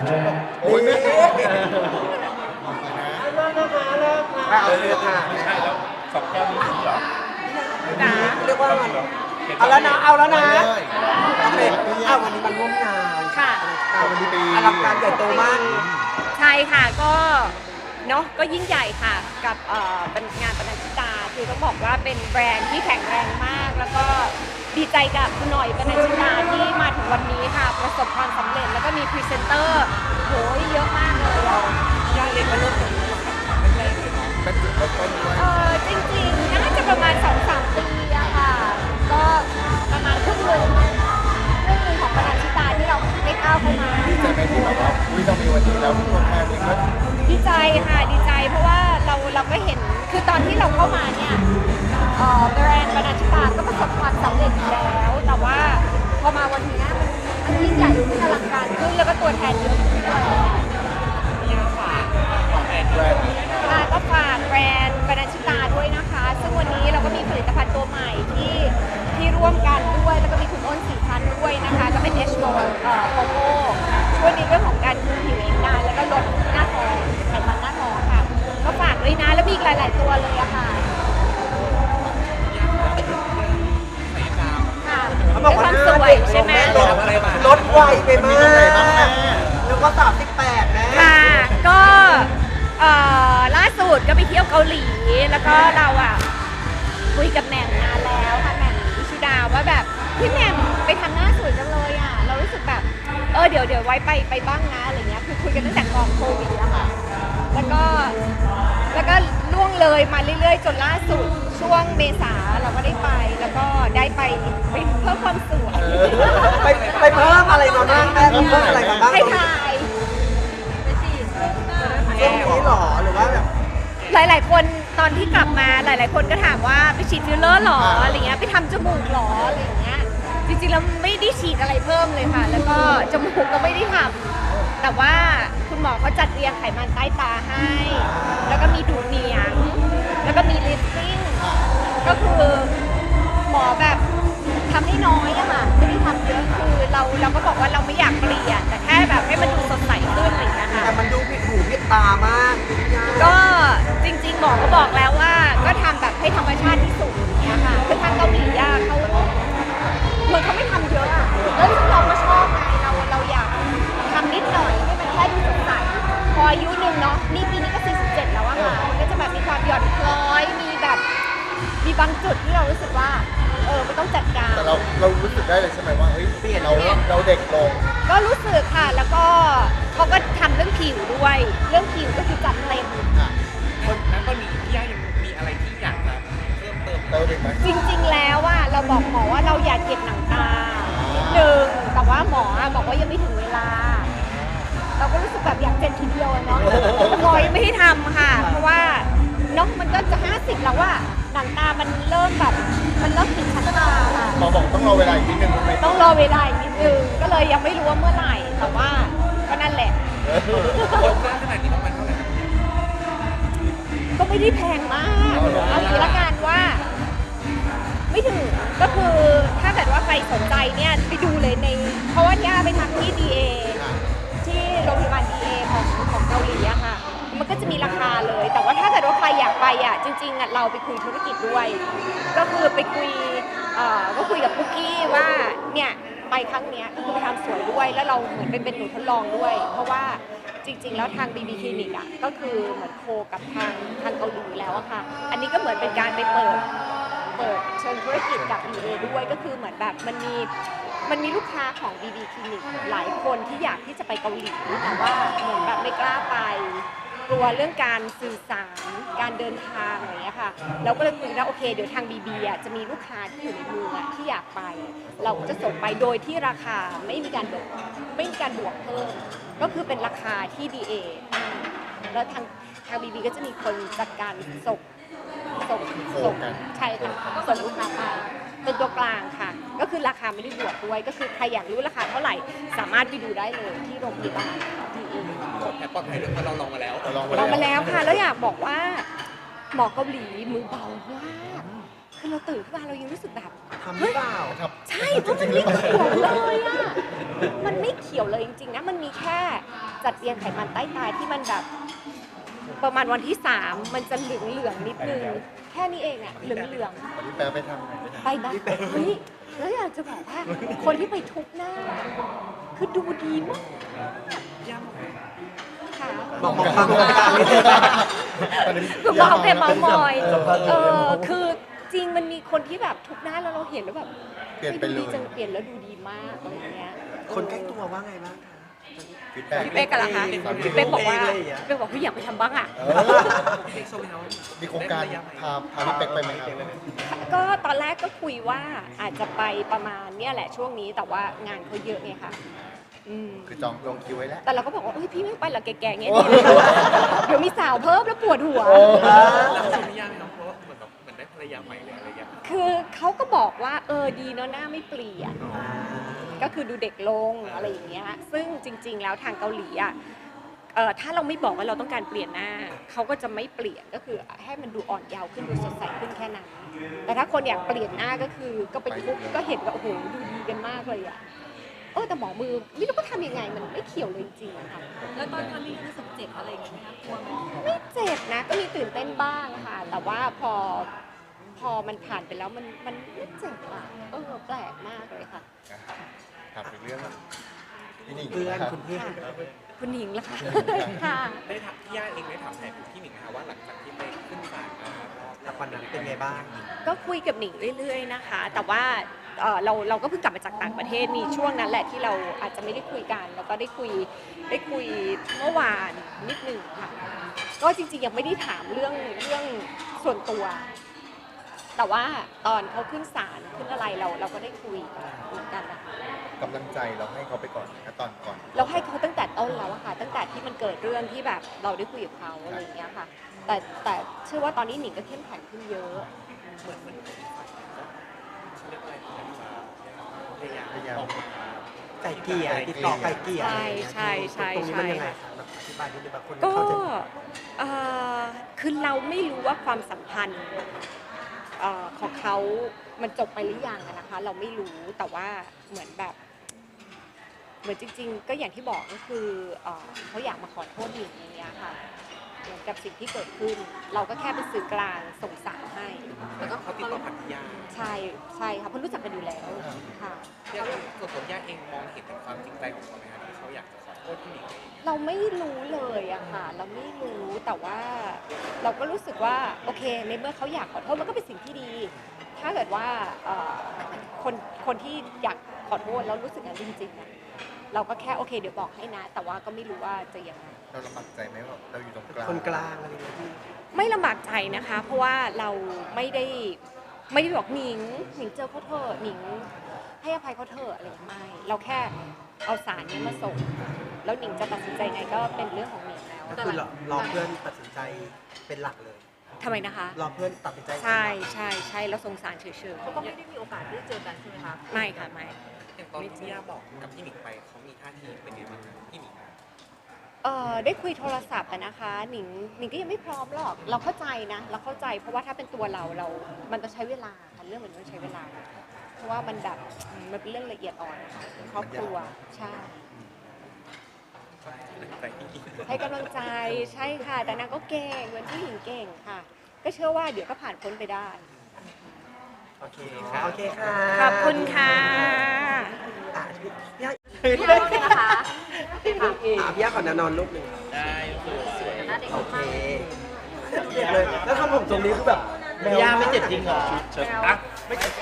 ิบชั่วโมงโอ้ยแม่เริ่มนะคะเริ่มค่ะเอาเลยค่ะไม่ใช่แล้วสองแก้วนี้เหรอนะเรียกว่ามันเอาแล้วนะเอาแล้วนะโอเคอ้าววันนี้มันร่วมงานค่ะอ่าวันนี้อลังการใหญ่โตมากใช่ค่ะก็เนาะก็ยิ่งใหญ่ค่ะกับเป็นงานปนัญชิตาคือต้องบอกว่าเป็นแบรนด์ที่แข็งแรงมาก แล้วก็ดีใจกับคุณหน่อยปนัญชิตาที่มาถึงวันนี้ค่ะ ประสบความสำเร็จ มีพรีเซนเตอร์โหเยอะมากเลยอะย่าเล็กมาเริ่มจากแรกๆเลยเนาะเป็นจุดเริ่มต้นด้วยเออจริงๆ น่าจะประมาณ 2-3 ปีอะค่ะ ก็ประมาณครึ่งหนึ่งครึ่งหนึ่งของปนัญชิตาที่เราได้ก้าวเข้ามา ดีใจไหมที่แบบว่าอุ้ยเรามีวันนี้แล้วตัวแทนเองก็ดีใจค่ะดีใจเพราะว่าเราเราก็เห็นคือตอนที่เราเข้ามาเนี่ยเอ่อแบรนด์บรรณาธิตาก็ประสบความสำเร็จอยู่แล้ว แต่ว่าพอมาวันนี้มัน ยิ่งใหญ่ที่อลังการขึ้นแล้วก็ตัวแทนเยอะ ลดไวไปมากนึกว่าสามสิบแปดแม่ค่ะ ก็เอ่อล่าสุดก็ไปเที่ยวเกาหลี แล้วก็เราอะคุยกับแหม่มนานแล้วค่ะแหม่มวิชุดาว่าแบบพี่แหม่มไปทำหน้าสวยจังเลยอะเรารู้สึกแบบ เออเดี๋ยวเดี๋ยวไว้ไปไปบ้างนะอะไรเงี้ย คือคุยกันตั้งแต่ก่อนโควิดแล้วค่ะ แล้วก็แล้วก็ล่วงเลยมาเรื่อยๆ จนล่าสุดช่วงเมษาเราก็ได้ไป ไปไปเพิ่มอะไรมาบ้างแม่เพิ่มอะไรมาบ้างให้ตรงนี้ถ่ายไปฉีดช่วงนี้หรอหรือว่าแบบหลาย ๆ คนตอนที่กลับมาหลาย ๆ คนก็ถามว่าไปฉีดฟิลเลอร์หรออะไรเงี้ยไปทำจมูกหรออะไรเงี้ยจริงๆแล้วไม่ได้ฉีดอะไรเพิ่มเลยค่ะ แล้วก็จมูกก็ไม่ได้ทำแต่ว่าคุณหมอเขาจัดเรียงไขมันใต้ตาให้ แล้วก็มีดูดเหนียง แล้วก็มีลิฟติ้งก็คือหมอแบบ ทำให้น้อยอะค่ะไม่ได้ทำเยอะคือเราเราก็บอกว่าเราไม่อยากเปลี่ยน แต่แค่แบบให้มันดูสดใสขึ้นอะไรอย่างเงี้ยค่ะ แต่มันดูผิดหูผิดตามากก็จริงๆหมอก็บอกแล้วว่า ก็ทำแบบให้ธรรมชาติที่สุดอย่างเงี้ยค่ะคือทางเกาหลีอะเขาเหมือนเขาไม่ทำเยอะอะแล้วเราก็ชอบไงเราเราอยากทำนิดหน่อยให้มันแค่ดูสดใสพออายุหนึ่งเนาะนี่ปีนี้ก็47แล้วอะค่ะมันก็จะแบบมีความหย่อนคล้อยมีแบบ มีบางจุดที่เรารู้สึกว่า เออไม่ต้องจัดการ แต่เราเรารู้สึกได้เลยใช่ไหมว่าเฮ้ยเปลี่ยนเราเราเด็กลง ก็รู้สึกค่ะ แล้วก็เขาก็ทำเรื่องผิวด้วย เรื่องผิวก็คือจัดเต็มอะคนนั้นก็มีพี่ย่ายังมีอะไรที่อยากจะเพิ่มเติมเติมอีกไหมจริงๆ แล้วว่าเราบอกหมอว่าเราอยากเก็บหนังตาหนึ่งแต่ว่าหมออะบอกว่ายังไม่ถึงเวลา เราก็รู้สึกแบบอยากเจ็ดทีเดียวอะเนาะหมอยังไม่ให้ทำค่ะ เพราะว่าเนาะมันก็จะห้าสิบแล้วว่า หนังตามันเริ่มแบบมันเริ่มผิดชั้นตาค่ะหมอบอกต้องรอเวลาอีกนิดนึงไหมต้องรอเวลาอีกนิดนึงก็เลยยังไม่รู้ว่าเมื่อไหร่แต่ว่าก็นั่นแหละเออคนสร้างขนาดนี้ประมาณเท่าไหร่ครับก็ไม่ได้แพงมากเอางี้ละกันว่า ไม่ถึงก็คือถ้าเกิดว่าใครสนใจเนี่ยไปดูเลยใน เพราะว่าย่าไปทำที่ DA มันก็จะมีราคาเลย แต่ว่าถ้าเกิดว่าใครอยากไปอะจริงๆอะเราไปคุยธุรกิจด้วย ก็คือไปคุยเอ่อก็คุยกับปุ๊กกี้ว่าเนี่ยไปครั้งเนี้ยก็คือไปทำสวยด้วย แล้วเราเหมือนเป็นเป็นหนูทดลองด้วย เพราะว่าจริง ๆ แล้วทาง BB Clinic อะก็คือเหมือนโคกับทางทางเกาหลีแล้วอะค่ะ อันนี้ก็เหมือนเป็นการไปเปิดเปิดเชิงธุรกิจกับ BA ด้วยก็คือเหมือนแบบมันมีมันมีลูกค้าของ BB Clinic หลายคนที่อยากที่จะไปเกาหลีแต่ว่า ลัวเรื่องการสื่อสาร การเดินทางอะไรอย่างเงี้ยค่ะ เราก็เลยคุยกันว่าโอเค เดี๋ยวทาง BB อะจะมีลูกค้าที่อยู่ในเมืองอะที่อยากไป เราก็จะส่งไปโดยที่ราคาไม่มีการบวกไม่มีการบวกเพิ่ม ก็คือเป็นราคาที่ BA แล้วทางทาง BB ก็จะมีคนจัดการส่งส่งส่งใช่ค่ะส่วนลูกค้าไปเป็นตัวกลางค่ะ ก็คือราคาไม่ได้บวกด้วย ก็คือใครอยากรู้ราคาเท่าไหร่ สามารถไปดูได้เลยที่โรงพยาบาล แอปปลอดภัยด้วยเพราะเราลองมาแล้วเราลองลองมาแล้วค่ะ แล้วอยากบอกว่าหมอเกาหลีมือเบามากคือเราตื่นขึ้นมาเรายังรู้สึกแบบทำหรือเปล่าครับ ใช่เพราะมันไม่เขียวเลยอะมันไม่เขียวเลยจริงๆนะมันมีแค่จัดเรียงไขมันใต้ตาที่มันแบบประมาณวันที่สามมันจะเหลืองเหลืองๆนิดนึงแค่นี้เองอะเหลืองเหลืองๆวันนี้แปลไปทำไหนไปทำไปนะเฮ้ยแล้วอยากจะบอกว่าคนที่ไปทุบหน้า คือดูดีมาก ค่ะบอกบอกความต้องการนิดนึง คือบอกแต่เมามอยสัมภาษณ์เออคือจริงมันมีคนที่แบบทุบหน้าแล้วเราเห็นแล้วแบบเปลี่ยนไปเลดูยดีจังเปลี่ยนแล้วดูดีมากอะไรอย่างเงี้ยคนใกล้ตัวว่าไงบ้างคะ ฟีดแบ็ก พี่เป๊กกันละคะเองพี่เป๊กบอกว่าเองเลยเหรอพี่เป๊กบอกพี่อยากไปทำบ้างอะ เออ เด็กโซนเขามีโครงการพาพาพี่เป๊กไปไหมครับ ก็ตอนแรกก็คุยว่าอาจจะไปประมาณเนี่ยแหละช่วงนี้แต่ว่างานเขาเยอะไงค่ะ อืมคือจองลงคิวไว้แล้ว แต่เราก็บอกว่าเอ้ยพี่ไม่ไปหรอกแก่ๆเงี้ยโอ้ดีนะคะเดี๋ยวมีสาวเพิ่มแล้วปวดหัว โอ้ แล้วเขาไม่ยากไหมน้องเพราะว่าเหมือนแบบเหมือนได้ภรรยาใหม่เลยอะไรอย่างเงี้ยคือเขาก็บอกว่าเออดีเนาะหน้าไม่เปลี่ยน ก็คือดูเด็กลงอะไรอย่างเงี้ย ซึ่งจริง ๆ แล้วทางเกาหลีอะเออถ้าเราไม่บอกว่าเราต้องการเปลี่ยนหน้า เขาก็จะไม่เปลี่ยนก็คือให้มันดูอ่อนเยาว์ขึ้นดูสดใสขึ้นแค่นั้น แต่ถ้าคนอยากเปลี่ยนหน้าก็คือก็ไปทุบก็เห็นว่าโอ้โหดูดีกันมากเลยอะ เออแต่หมอมือไม่รู้ว่าทำยังไงมันไม่เขียวเลยจริงๆอะค่ะ แล้วตอนทำนี่รู้สึกเจ็บอะไรอย่างเงี้ยไหมคะกลัวไหมไม่เจ็บนะก็มีตื่นเต้นบ้างค่ะ แต่ว่าพอพอมันผ่านไปแล้วมันมันไม่เจ็บอะเออแปลกมากเลยค่ะ ถามอีกเรื่องพี่หนิงเพื่อนคุณเพื่อนคุณหญิงล่ะคะค่ะได้ถามพี่ย่าเองได้ถามแทนพี่หนิงนะคะว่าหลังจากที่ไปขึ้นศาลมารอบแล้ววันนั้นเป็นไงบ้าง ก็คุยกับหนิงเรื่อย ๆ นะคะ แต่ว่า เอ่อเราเราก็เพิ่งกลับมาจากต่างประเทศมีช่วงนั้นแหละที่เราอาจจะไม่ได้คุยกัน แล้วก็ได้คุยได้คุยเมื่อวานนิดหนึ่งค่ะก็จริงๆยังไม่ได้ถามเรื่องเรื่องส่วนตัว แต่ว่าตอนเขาขึ้นศาลขึ้นอะไรเราเราก็ได้คุยเหมือนกันนะคะ กำลังใจเราให้เขาไปก่อนนะตอนก่อน เราให้เขาตั้งแต่ต้นแล้วอะค่ะ ตั้งแต่ที่มันเกิดเรื่องที่แบบเราได้คุยกับเขาอะไรอย่างเงี้ยค่ะ แต่แต่เชื่อว่าตอนนี้หนิงก็เข้มแข็งขึ้นเยอะ เหมือนเหมือน เขาเรียกว่าอะไรพยายามพยายามบอกไก่เกลี่ยติดต่อไก่เกลี่ยใช่ใช่ใช่ตรงนี้มันใช่ยังไงคะแบบอธิบายนิดนึงบางคนก็เขาใจเอ่อคือเราไม่รู้ว่าความสัมพันธ์เอ่อของเขามันจบไปหรือยังอะนะคะ เราไม่รู้แต่ว่าเหมือนแบบ เหมือนจริง ๆ ก็อย่างที่บอกก็คือเอ่อเขาอยากมาขอโทษหนิงอย่างเงี้ยค่ะเหมือนกับสิ่งที่เกิดขึ้น เราก็แค่เป็นสื่อกลางส่งสาร ให้ แล้วก็เขาติดต่อผ่านพี่ย่าใช่ใช่ค่ะเพราะรู้จักกันอยู่แล้วค่ะย่าส่วนตัวย่าเองมองเห็นถึงความจริงใจของเขาไหมคะที่เขาอยากจะขอโทษพี่หนิงอะไรอย่างเงี้ยเราไม่รู้เลยอะค่ะ เราไม่รู้แต่ว่าเราก็รู้สึกว่าโอเคในเมื่อเขาอยากขอโทษมันก็เป็นสิ่งที่ดี ถ้าเกิดว่าเอ่อคนคนที่อยากขอโทษแล้วรู้สึกอย่างนั้นจริงๆอะ เราก็แค่โอเคเดี๋ยวบอกให้นะ แต่ว่าก็ไม่รู้ว่าจะยังไงเราลำบากใจไหมว่าเราอยู่ตรงกลางคนกลางอะไรอย่างเงี้ยพี่ไม่ลำบากใจนะคะ เพราะว่าเราไม่ได้ไม่ได้บอกหนิงหนิงเจอเขาเถอะหนิงให้อภัยเขาเถอะอะไรอย่างเงี้ยไม่เราแค่เอาสารเนี้ยมาส่ง แล้วหนิงจะตัดสินใจไงก็เป็นเรื่องของหนิงแล้วก็คือรอรอเพื่อนตัดสินใจเป็นหลักเลย ทำไมนะคะ รอเพื่อนตัดสินใจเป็นหลัก ใช่ใช่ใช่แล้วสงสารเฉยเขาก็ไม่ได้มีโอกาสได้เจอกันใช่ไหมคะ ๆไม่ค่ะไม่ อย่างตอนที่พี่ย่าบอกกับพี่หนิงไปเขามีท่าทีเป็นยังไงบ้างคะพี่หนิงเออได้คุยโทรศัพท์อะนะคะหนิงหนิงก็ยังไม่พร้อมหรอก เราเข้าใจนะ เราเข้าใจเพราะว่าถ้าเป็นตัวเราเรา มันต้องใช้เวลาค่ะเรื่องแบบนี้มันใช้เวลา เพราะว่ามันแบบมันเป็นเรื่องละเอียดอ่อนนะคะครอบครัวใช่ แต่พี่หนิงให้กำลังใจใช่ค่ะ แต่นางก็เก่งเป็นผู้หญิงเก่งค่ะ ก็เชื่อว่าเดี๋ยวก็ผ่านพ้นไปได้ โอเคค่ะโอเคค่ะขอบคุณค่ะอะพี่ย่าพี่ว่าไงนะคะอะพี่ย่าก่อนนะนอนรูปหนึ่งได้สวยหน้าเด็กโอมากเคเจ็บเลยแล้วทำผมตรงนี้คือแบบย่าไม่เจ็บจริงเหรออะไม่เจ็บ